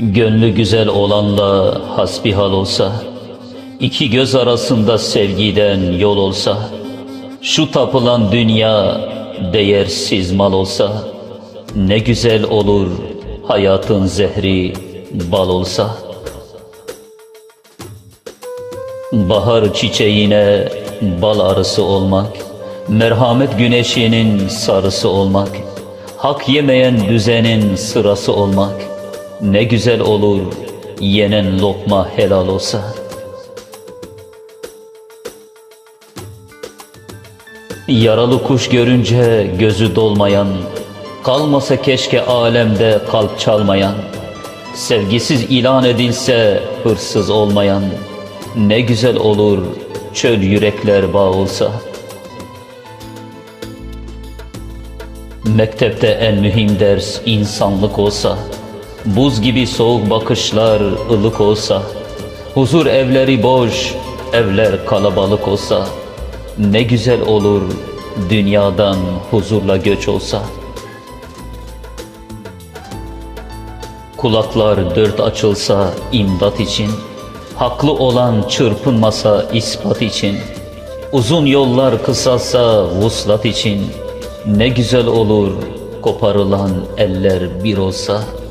Gönlü güzel olanla hasbihal olsa, iki göz arasında sevgiden yol olsa, şu tapılan dünya değersiz mal olsa, ne güzel olur hayatın zehri bal olsa. Bahar çiçeğine bal arısı olmak, merhamet güneşinin sarısı olmak, hak yemeyen düzenin sırası olmak, ne güzel olur yenen lokma helal olsa. Yaralı kuş görünce gözü dolmayan, kalmasa keşke alemde kalp çalmayan, sevgisiz ilan edilse hırsız olmayan, ne güzel olur çöl yürekler bağ olsa. Mektepte en mühim ders insanlık olsa, buz gibi soğuk bakışlar ılık olsa, huzur evleri boş, evler kalabalık olsa, ne güzel olur dünyadan huzurla göç olsa. Kulaklar dört açılsa imdat için, haklı olan çırpınmasa ispat için, uzun yollar kısalsa vuslat için, ne güzel olur koparılan eller bir olsa.''